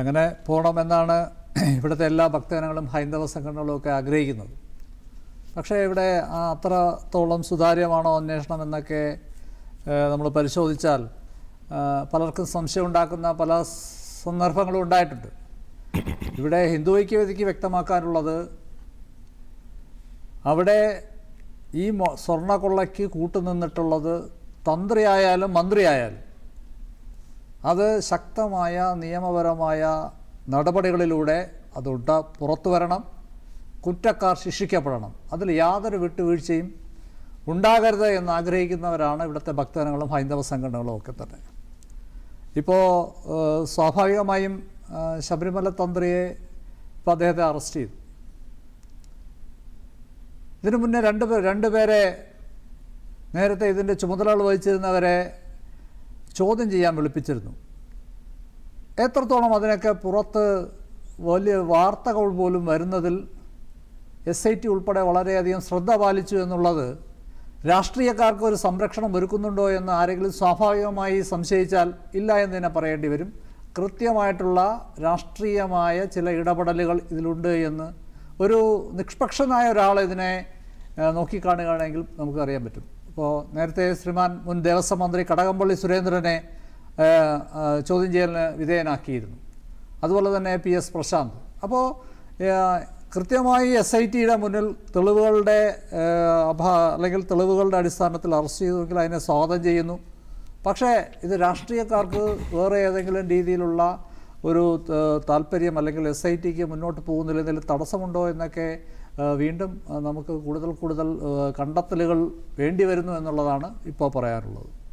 അങ്ങനെ പോകണമെന്നാണ് ഇവിടുത്തെ എല്ലാ ഭക്തജനങ്ങളും ഹൈന്ദവ സംഘടനകളും ഒക്കെ ആഗ്രഹിക്കുന്നത്. പക്ഷേ ഇവിടെ അത്രത്തോളം സുതാര്യമാണോ അന്വേഷണം എന്നൊക്കെ നമ്മൾ പരിശോധിച്ചാൽ പലർക്കും സംശയം ഉണ്ടാക്കുന്ന പല സന്ദർഭങ്ങളും ഉണ്ടായിട്ടുണ്ട്. ഇവിടെ ഹിന്ദു ഐക്യവേദിക്ക് വ്യക്തമാക്കാനുള്ളത് അവിടെ ഈ സ്വർണക്കൊള്ളയ്ക്ക് കൂട്ടുനിന്നിട്ടുള്ളത് തന്ത്രിയായാലും മന്ത്രിയായാലും അത് ശക്തമായ നിയമപരമായ നടപടികളിലൂടെ അത് ഉണ്ട പുറത്തു വരണം കുറ്റക്കാർ ശിക്ഷിക്കപ്പെടണം. അതിൽ യാതൊരു വിട്ടുവീഴ്ചയും ഉണ്ടാകരുത് എന്ന് ആഗ്രഹിക്കുന്നവരാണ് ഇവിടുത്തെ ഭക്തജനങ്ങളും ഹൈന്ദവ സംഘടനകളും ഒക്കെ തന്നെ. ഇപ്പോൾ സ്വാഭാവികമായും ശബരിമല തന്ത്രിയെ ഇപ്പോൾ അദ്ദേഹത്തെ അറസ്റ്റ് ചെയ്തു. ഇതിനു മുന്നേ രണ്ട് പേർ രണ്ട് പേരെ നേരത്തെ ഇതിന്റെ ചുമതലകൾ വഹിച്ചിരുന്നവരെ ചോദ്യം ചെയ്യാൻ വിളിപ്പിച്ചിരുന്നു. എത്രത്തോളം അതിനൊക്കെ പുറത്ത് വലിയ വാർത്തകൾ പോലും വരുന്നതിൽ എസ് ഐ ടി ഉൾപ്പെടെ വളരെയധികം ശ്രദ്ധ പാലിച്ചു എന്നുള്ളത് രാഷ്ട്രീയക്കാർക്ക് ഒരു സംരക്ഷണം ഒരുക്കുന്നുണ്ടോ എന്ന് ആരെങ്കിലും സ്വാഭാവികമായി സംശയിച്ചാൽ ഇല്ല എന്ന് തന്നെ പറയേണ്ടി വരും. കൃത്യമായിട്ടുള്ള രാഷ്ട്രീയമായ ചില ഇടപെടലുകൾ ഇതിലുണ്ട് എന്ന് ഒരു നിഷ്പക്ഷനായ ഒരാൾ ഇതിനെ നോക്കിക്കാണുകയാണെങ്കിൽ നമുക്കറിയാൻ പറ്റും. ഇപ്പോൾ നേരത്തെ ശ്രീമാൻ മുൻ ദേവസ്വം മന്ത്രി കടകംപള്ളി സുരേന്ദ്രനെ ചോദ്യം ചെയ്യലിന് വിധേയനാക്കിയിരുന്നു. അതുപോലെ തന്നെ പി എസ് പ്രശാന്ത്. അപ്പോൾ കൃത്യമായി എസ് ഐ ടിയുടെ മുന്നിൽ തെളിവുകളുടെ അഭാ അല്ലെങ്കിൽ തെളിവുകളുടെ അടിസ്ഥാനത്തിൽ അറസ്റ്റ് ചെയ്തുവെങ്കിൽ അതിനെ സ്വാഗതം ചെയ്യുന്നു. പക്ഷേ ഇത് രാഷ്ട്രീയക്കാർക്ക് വേറെ ഏതെങ്കിലും രീതിയിലുള്ള ഒരു താല്പര്യം അല്ലെങ്കിൽ എസ് ഐ ടിക്ക് മുന്നോട്ട് പോകുന്നില്ല എന്തെങ്കിലും തടസ്സമുണ്ടോ എന്നൊക്കെ വീണ്ടും നമുക്ക് കൂടുതൽ കൂടുതൽ കണ്ടെത്തലുകൾ വേണ്ടി വരുന്നു എന്നുള്ളതാണ് ഇപ്പോൾ പറയാനുള്ളത്